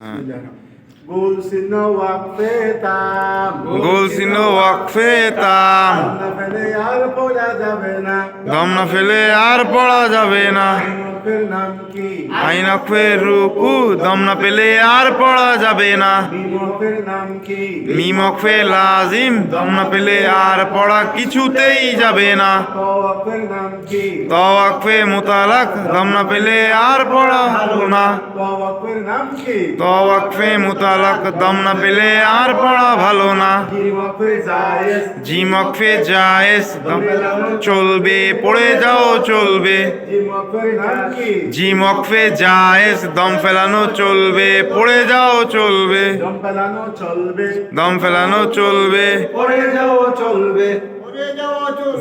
গোল চিহ্ন ওয়াকফে তাম গোল চিহ্ন ওয়াকফে তাম না ফেলে আর পড়া যাবে না দম না ফেলে আর পড়া যাবে না মুখের নাম কি? আইন রুকু দম না পেলে আর পড়া যাবে না। নাম কি? মিম অক্ষে লাজিম দম না পেলে আর পড়া কিছুতেই যাবে না। নাম কি? ত অক্ষে মোতালাক দম না পেলে আর পড়া হলো না। নাম কি? ত অক্ষে মোতালাক দম না পেলে আর পড়া ভালো না। জিম অক্ষে জায়েজ চলবে পড়ে যাও চলবে। নাম কি মকফে জায়েজ দম ফেলানো চলবে পড়ে যাও চলবে। দম ফেলানো চলবে। দম ফেলানো চলবে। পড়ে যাও চলবে।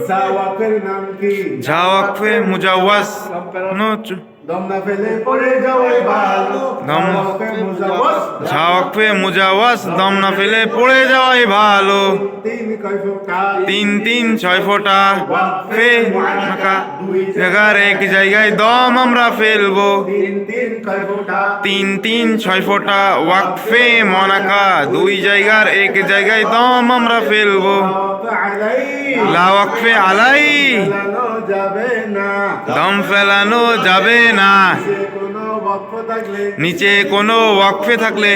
জাওয়াফের নাম কি? ঝাওয়াকফে মুজাওয়াস দম চ- দম না ফেলে পড়ে যাওয়াই ভালো দম জাওয়াফে মুজাওয়াস দম না ফেলে পড়ে যাওয়াই ভালো তিন তিন ছয় ফোঁটা। ফে জায়গার এক জায়গায় দম আমরা ফেলব। তিন তিন ছয় ফোঁটা। ওয়াকফে মনাকা দুই জায়গার এক জায়গায় দম আমরা ফেলব। আলাই লা ওয়াকফে আলাই। ফেলানো যাবে না। দম ফেলানো যাবে না নিচে কোনো ওয়াকফে থাকলে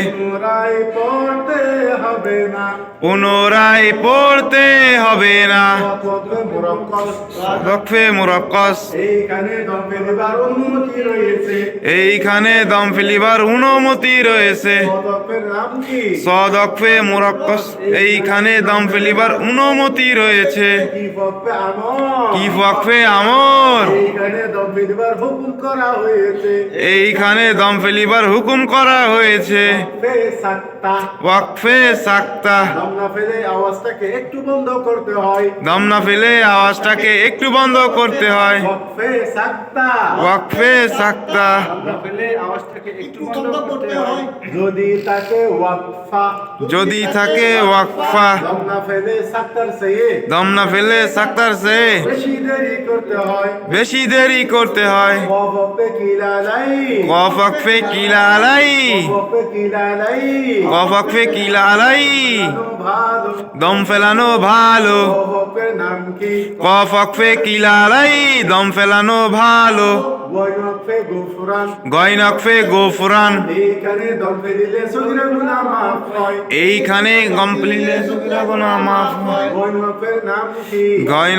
পুনরায় পড়তে হবে না। ওয়াকফে মুরক্কস এইখানে দম ফেলিবার অনুমতি রয়েছে। সদকফে মুরক্কস এইখানে দম ফেলিবার অনুমতি রয়েছে। কি ওয়াকফে আমর এইখানে দম ফেলিবার হুকুম করা হয়েছে। এইখানে দম ফেলিবার হুকুম করা হয়েছে। ওয়াকফে সাক্তা। দম না ফেলে আওয়াজটাকে একটু বন্ধ করতে হয়। দম না ফেলে আওয়াজটাকে একটু বন্ধ করতে হয়। সাক্তা। ওয়াকফে সাক্তা। দম না ফেলে আওয়াজটাকে একটু বন্ধ করতে হয়। যদি তাকে ওয়াকফা। যদি থাকে ওয়াকফা। দম না ফেলে সাক্তার সে দম না ফেলে সাক্তার সে বেশি দেরি করতে হয়। বেশি দেরি করতে হয়। ওয়াকফে আলাই ওয়াকফে কিলালাই। কফ ওয়াকফে কিলা আলাই ভালো দম ফেলানো ভালো। কফ ওয়াকফে কিলা আলাই দম ফেলানো ভালো। ওয়াকফে গুফরান। এইখানে দম ফেলিলে সগিরা গুনাহ মাফ হয়। এইখানে গমপ্লিলে সুবিরা গোনা মাফ হয় ওয়াকফের নাম কি গয়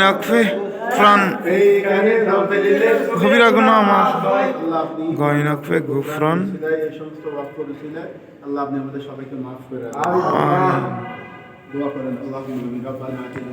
ফ্রান। এইখানে দম ফেলিলে কবিরা গুনাহ মাফ হয়। আল্লাহ আপনি গয় নকফে গুফরান। এই সমস্ত ওয়াক্ফ করেছিলেন আল্লাহ আপনি আমাদের সবাইকে মাফ করে দোয়া করেন আল্লাহ রব্বানা আতিনা